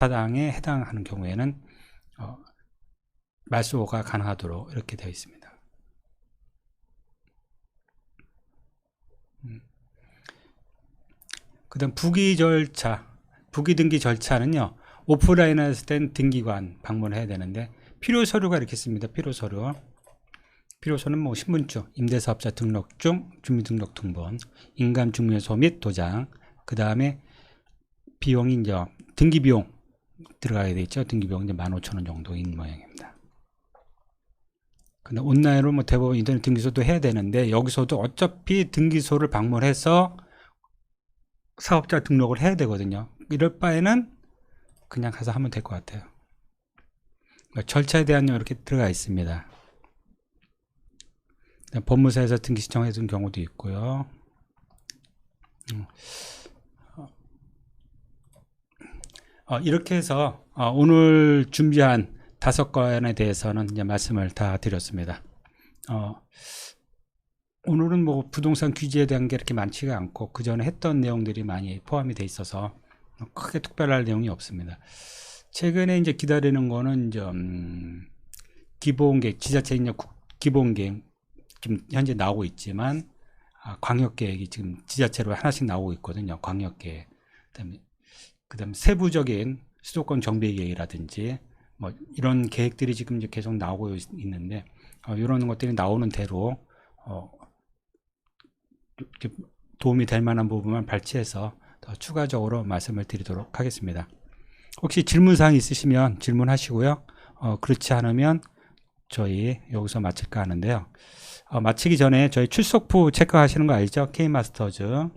사당에 해당하는 경우에는 어, 말소가 가능하도록 이렇게 되어 있습니다. 음. 그 다음 부기 절차, 부기 등기 절차는요. 오프라인에서 된 등기관 방문해야 되는데 필요 서류가 이렇게 있습니다. 필요 서류. 필요 서는 뭐 신분증, 임대사업자 등록증, 주민등록등본, 인감증명서 및 도장, 그 다음에 비용이 이제 등기 비용 들어가야 되겠죠. 등기 비용 이제 15,000원 정도인 모양입니다. 근데 온라인으로 뭐 대부분 인터넷 등기소도 해야 되는데 여기서도 어차피 등기소를 방문해서 사업자 등록을 해야 되거든요. 이럴 바에는 그냥 가서 하면 될 것 같아요. 그러니까 절차에 대한 이렇게 들어가 있습니다. 법무사에서 등기 신청해 준 경우도 있고요. 음. 어, 이렇게 해서 어, 오늘 준비한 다섯 건에 대해서는 이제 말씀을 다 드렸습니다. 어, 오늘은 뭐 부동산 규제에 대한 게 이렇게 많지가 않고 그 전에 했던 내용들이 많이 포함이 돼 있어서 크게 특별할 내용이 없습니다. 최근에 이제 기다리는 거는 이제 음, 기본계획 지자체 국- 기본계획 지금 현재 나오고 있지만 아, 광역계획이 지금 지자체로 하나씩 나오고 있거든요. 광역계획 그다음에 그다음 세부적인 수도권 정비 계획이라든지 뭐 이런 계획들이 지금 이제 계속 나오고 있- 있는데 어, 이런 것들이 나오는 대로 어, 도움이 될 만한 부분만 발췌해서 더 추가적으로 말씀을 드리도록 하겠습니다. 혹시 질문사항 있으시면 질문하시고요. 어, 그렇지 않으면 저희 여기서 마칠까 하는데요. 어, 마치기 전에 저희 출석부 체크하시는 거 알죠? K마스터즈.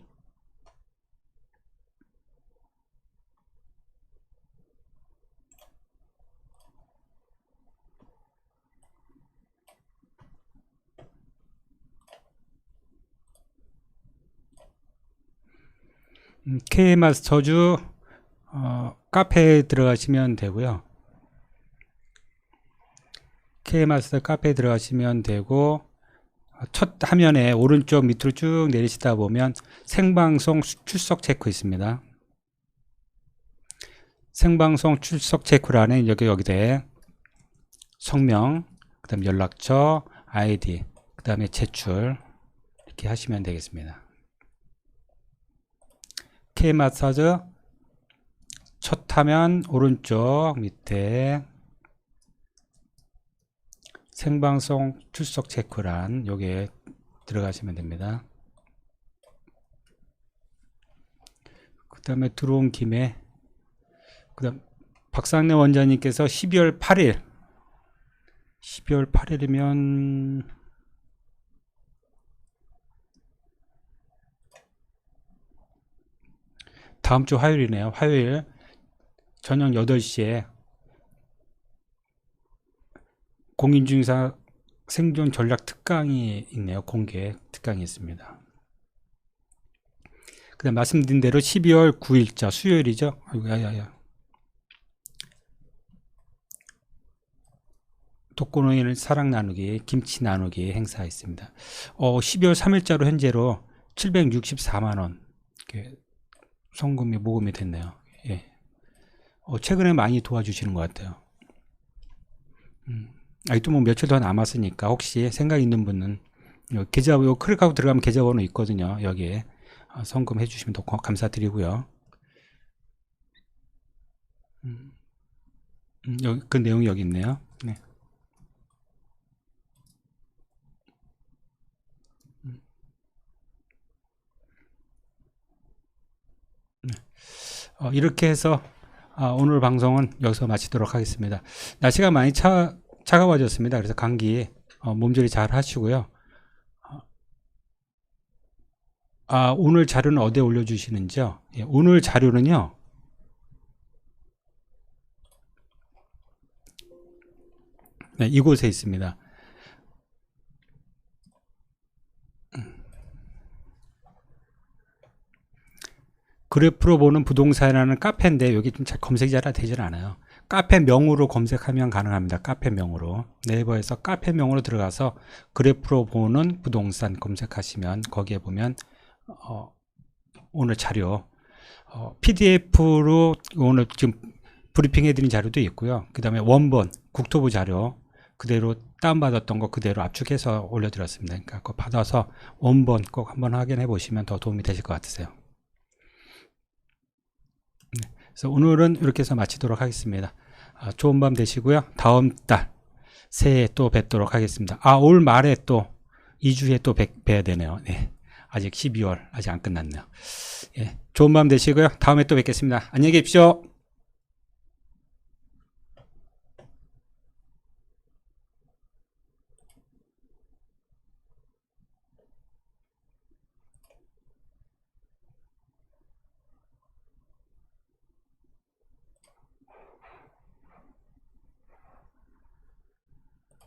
음, K마스터즈 어, 카페에 들어가시면 되고요. K마스터 카페에 들어가시면 되고 어, 첫 화면에 오른쪽 밑으로 쭉 내리시다 보면 생방송 수- 출석 체크 있습니다. 생방송 출석 체크란에 여기 여기에 성명, 그다음 연락처, 아이디, 그다음에 제출 이렇게 하시면 되겠습니다. K 마사지 첫 화면 오른쪽 밑에 생방송 출석 체크란 여기에 들어가시면 됩니다. 그 다음에 들어온 김에 그 다음 박상래 원장님께서 12월 8일 12월 8일이면 다음 주 화요일이네요. 화요일 저녁 8시에 공인중개사 생존 전략 특강이 있네요. 공개 특강이 있습니다. 그 다음 말씀드린 대로 12월 9일자 수요일이죠. 아이고 야야야. 독거노인 사랑 나누기, 김치 나누기 행사 있습니다. 어, 12월 3일자로 현재로 764만 원 이렇게 성금이 모금이 됐네요. 예. 어, 최근에 많이 도와주시는 것 같아요. 음. 아직도 뭐 며칠 더 남았으니까 혹시 생각 있는 분은 요 계좌 요 클릭하고 들어가면 계좌번호 있거든요. 여기에 어, 성금 해주시면 더 고- 감사드리고요. 음, 음, 여기 그 내용이 여기 있네요. 네. 어, 이렇게 해서 아, 오늘 방송은 여기서 마치도록 하겠습니다. 날씨가 많이 차, 차가워졌습니다. 그래서 감기 어, 몸조리 잘 하시고요. 아, 오늘 자료는 어디에 올려주시는지요? 예, 오늘 자료는요. 네, 이곳에 있습니다. 그래프로 보는 부동산이라는 카페인데 여기 좀잘 검색이 잘 되질 않아요. 카페 명으로 검색하면 가능합니다. 카페 명으로 네이버에서 카페 명으로 들어가서 그래프로 보는 부동산 검색하시면 거기에 보면 어, 오늘 자료 어, PDF로 오늘 지금 브리핑 해드린 자료도 있고요. 그 다음에 원본 국토부 자료 그대로 다운받았던 거 그대로 압축해서 올려드렸습니다. 그러니까 그거 받아서 원본 꼭 한번 확인해 보시면 더 도움이 되실 것 같으세요. 네, 그래서 오늘은 이렇게 해서 마치도록 하겠습니다. 아, 좋은 밤 되시고요. 다음 달 새해 또 뵙도록 하겠습니다. 아, 올 말에 또 2주에 또 뵙, 뵈야 되네요. 네. 아직 12월 아직 안 끝났네요. 예. 좋은 밤 되시고요. 다음에 또 뵙겠습니다. 안녕히 계십시오.